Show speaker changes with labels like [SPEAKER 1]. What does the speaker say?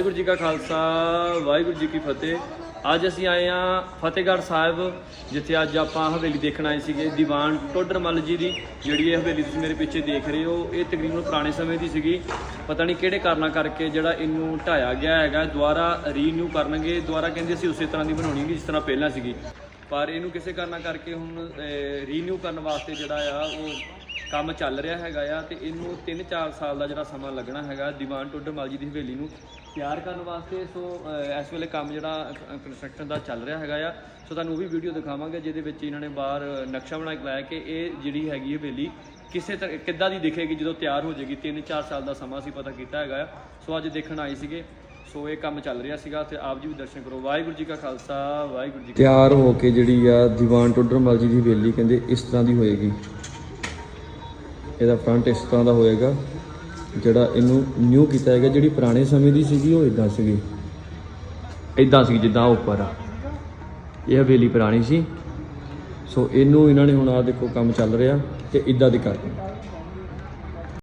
[SPEAKER 1] ਵਾਹਿਗੁਰੂ ਜੀ ਕਾ ਖਾਲਸਾ, ਵਾਹਿਗੁਰੂ ਜੀ ਕੀ ਫਤਿਹ। ਅੱਜ ਅਸੀਂ ਆਏ ਆ ਫਤਿਹਗੜ੍ਹ ਸਾਹਿਬ, ਜਿੱਥੇ ਅੱਜ ਆਪਾਂ ਹਵੇਲੀ ਦੇਖਣ ਆਏ ਸੀਗੇ। ਦੀਵਾਨ ਟੋਡਰਮੱਲ ਜੀ ਦੀ ਜਿਹੜੀ ਇਹ ਹਵੇਲੀ ਤੁਸੀਂ ਮੇਰੇ ਪਿੱਛੇ ਦੇਖ ਰਹੇ ਹੋ, ਇਹ ਤਕਰੀਬਨ ਪੁਰਾਣੇ ਸਮੇਂ ਦੀ ਸੀਗੀ। ਪਤਾ ਨਹੀਂ ਕਿਹੜੇ ਕਾਰਨਾਂ ਕਰਕੇ ਜਿਹੜਾ ਇਹਨੂੰ ਢਾਇਆ ਗਿਆ ਹੈਗਾ, ਦੁਬਾਰਾ ਰੀਨਿਊ ਕਰਨਗੇ। ਦੁਬਾਰਾ ਕਹਿੰਦੇ ਅਸੀਂ ਉਸੇ ਤਰ੍ਹਾਂ ਦੀ ਬਣਾਉਣੀ ਜਿਸ ਤਰ੍ਹਾਂ ਪਹਿਲਾਂ ਸੀਗੀ। ਪਰ ਇਹਨੂੰ ਕਿਸੇ ਕਾਰਨਾਂ ਕਰਕੇ ਹੁਣ ਰੀਨਿਊ ਕਰਨ ਵਾਸਤੇ ਜਿਹੜਾ ਆ, ਉਹ ਕੰਮ ਚੱਲ ਰਿਹਾ ਹੈਗਾ ਆ ਤੇ ਇਹਨੂੰ 3-4 ਸਾਲ ਦਾ ਜਿਹੜਾ ਸਮਾਂ ਲੱਗਣਾ ਹੈਗਾ ਦੀਵਾਨ ਟੋਡਰਮਲ ਜੀ ਦੀ ਹਵੇਲੀ ਨੂੰ ਤਿਆਰ ਕਰਨ ਵਾਸਤੇ। ਸੋ ਇਸ ਵੇਲੇ ਕੰਮ ਜਿਹੜਾ ਕੰਸਟਰਕਸ਼ਨ ਦਾ ਚੱਲ ਰਿਹਾ ਹੈਗਾ ਆ। ਸੋ ਤੁਹਾਨੂੰ ਉਹ ਵੀ ਵੀਡੀਓ ਦਿਖਾਵਾਂਗੇ ਜਿਹਦੇ ਵਿੱਚ ਇਹਨਾਂ ਨੇ ਬਾਹਰ ਨਕਸ਼ਾ ਬਣਾ ਕੇ ਲਾਇਆ ਕਿ ਇਹ ਜਿਹੜੀ ਹੈਗੀ ਹਵੇਲੀ ਕਿਸੇ ਤਰ੍ਹਾਂ ਕਿੱਦਾਂ ਦੀ ਦਿਖੇਗੀ ਜਦੋਂ ਤਿਆਰ ਹੋ ਜਾਏਗੀ। 3-4 ਸਾਲ ਦਾ ਸਮਾਂ ਅਸੀਂ ਪਤਾ ਕੀਤਾ ਹੈਗਾ ਆ। ਸੋ ਅੱਜ ਦੇਖਣ ਆਏ ਸੀਗੇ। ਸੋ ਇਹ ਕੰਮ ਚੱਲ ਰਿਹਾ ਸੀਗਾ ਤੇ ਆਪ ਜੀ ਵੀ ਦਰਸ਼ਨ ਕਰੋ। ਵਾਹਿਗੁਰੂ ਜੀ ਕਾ ਖਾਲਸਾ ਵਾਹਿਗੁਰੂ ਜੀ ਕੀ
[SPEAKER 2] ਤਿਆਰ ਹੋ ਕੇ ਜਿਹੜੀ ਆ ਦੀਵਾਨ ਟੋਡਰਮਲ ਜੀ ਦੀ ਹਵੇਲੀ ਕਹਿੰਦੇ ਇਸ ਤਰ੍ਹਾਂ ਦੀ ਹੋਏਗੀ। ਇਹਦਾ ਫਰੰਟ ਇਸ ਤਰ੍ਹਾਂ ਦਾ ਹੋਏਗਾ, ਜਿਹੜਾ ਇਹਨੂੰ ਨਿਊ ਕੀਤਾ ਹੈਗਾ, ਜਿਹੜੀ ਪੁਰਾਣੇ ਸਮੇਂ ਦੀ ਸੀਗੀ, ਉਹ ਇਦਾਂ ਸੀਗੀ। ਇਦਾਂ ਸੀ ਜਿੱਦਾਂ ਉੱਪਰ ਆ। ਇਹ ਹਵੇਲੀ ਪੁਰਾਣੀ ਸੀ। ਸੋ ਇਹਨੂੰ ਇਹਨਾਂ ਨੇ ਹੁਣ ਆ ਦੇਖੋ ਕੰਮ ਚੱਲ ਰਿਹਾ ਤੇ ਇਦਾਂ ਦੀ ਕਰਤੀ